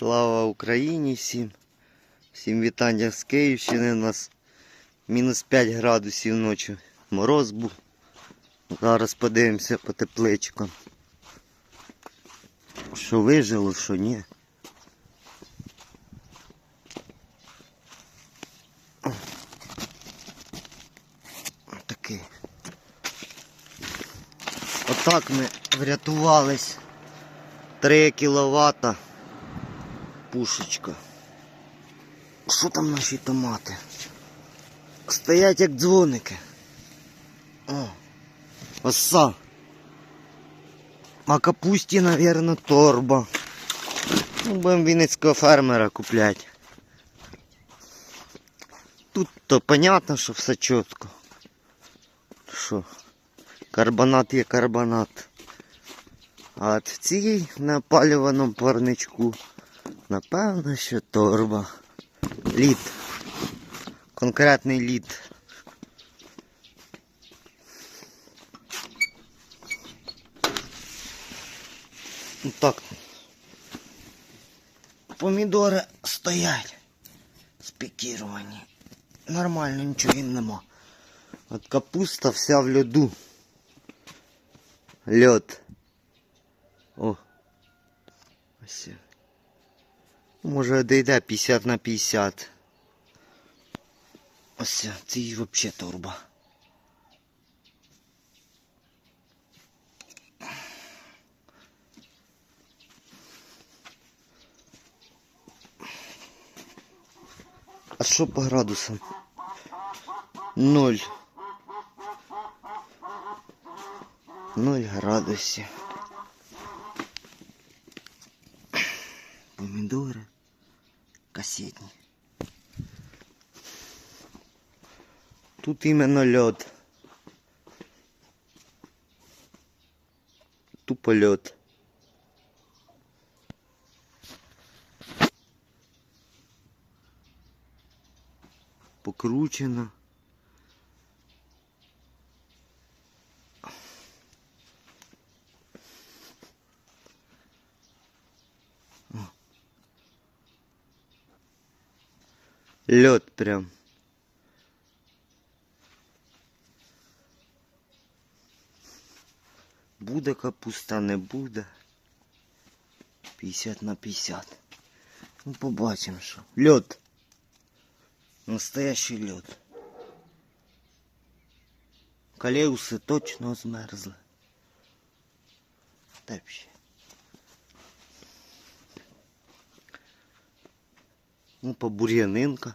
Слава Україні всім. Всім вітання з Київщини. У нас мінус 5 градусів ночі. Мороз був. Зараз подивимося по тепличкам. Що вижило, що ні. Такий. Отак ми врятувались. 3 кВт. Пушечка. Що там наші томати? Стоять як дзвоники. О, оса. А капусті, навірно, торба. Ну, будемо вінницького фермера купляти. Тут то понятно, що все чітко. Що? Карбонат є карбонат. А от в цій напалюваному парничку, напевно, що торба. Лід. Конкретний лід. Ну так. Помідори стоять. Спікіровані. Нормально, нічого їм нема. От капуста вся в льоду. Льод. О. Ось. Може дійде 50 на 50. Ось це і взагалі торба. А що по градусам? Ноль. Ноль градусів. Помідори касетні. Тут іменно льод. Тупо льод. Покручено. Лед прям. Буде капуста, не буде. 50 на 50. Ну, побачимо, що. Лед. Настоящий лед. Калеуси точно змерзли. Тепші. Ну, побур'янинка.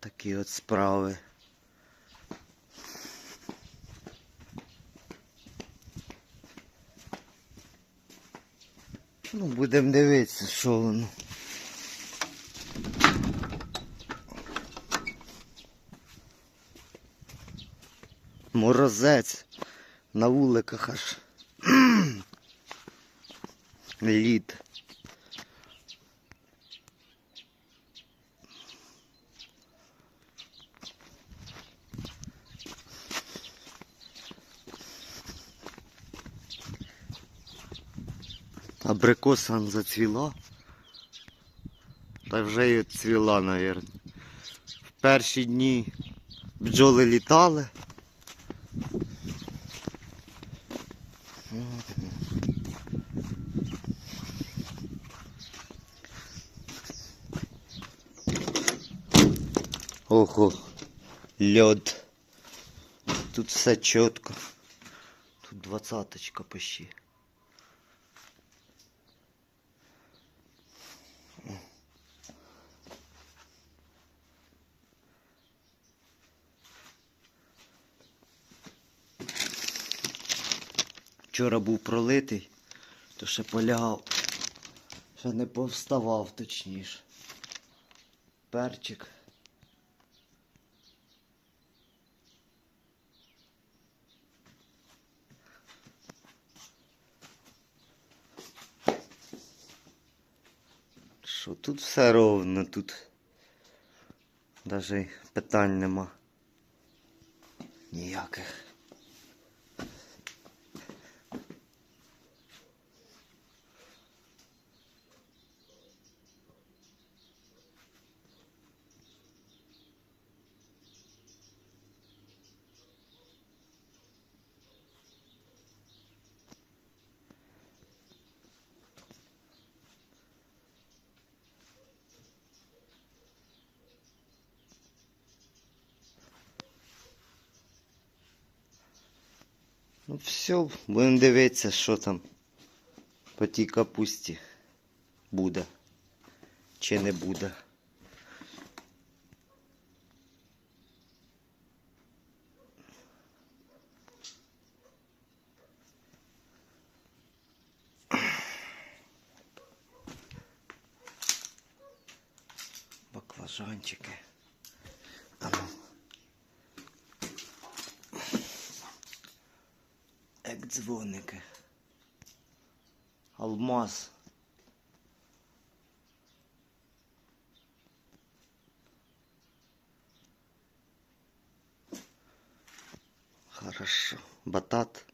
Такі от справи. Ну, будемо дивитися, що воно. Морозець на вуликах аж. Лід. Абрикоса зацвіла. Та вже й цвіла, мабуть. В перші дні бджоли літали. Ого, лед. Тут все чітко. Тут двадцаточка почти. Вчора був пролитий, то ще полягав. Ще не повставав точніше. Перчик. Що тут все ровно, тут навіть питань нема. Ніяких. Ну все, будемо дивитися, що там по тій капусті буде. Чи не буде. Баклажанчики. А ну. Як дзвоники. Алмаз. Хорошо. Батат.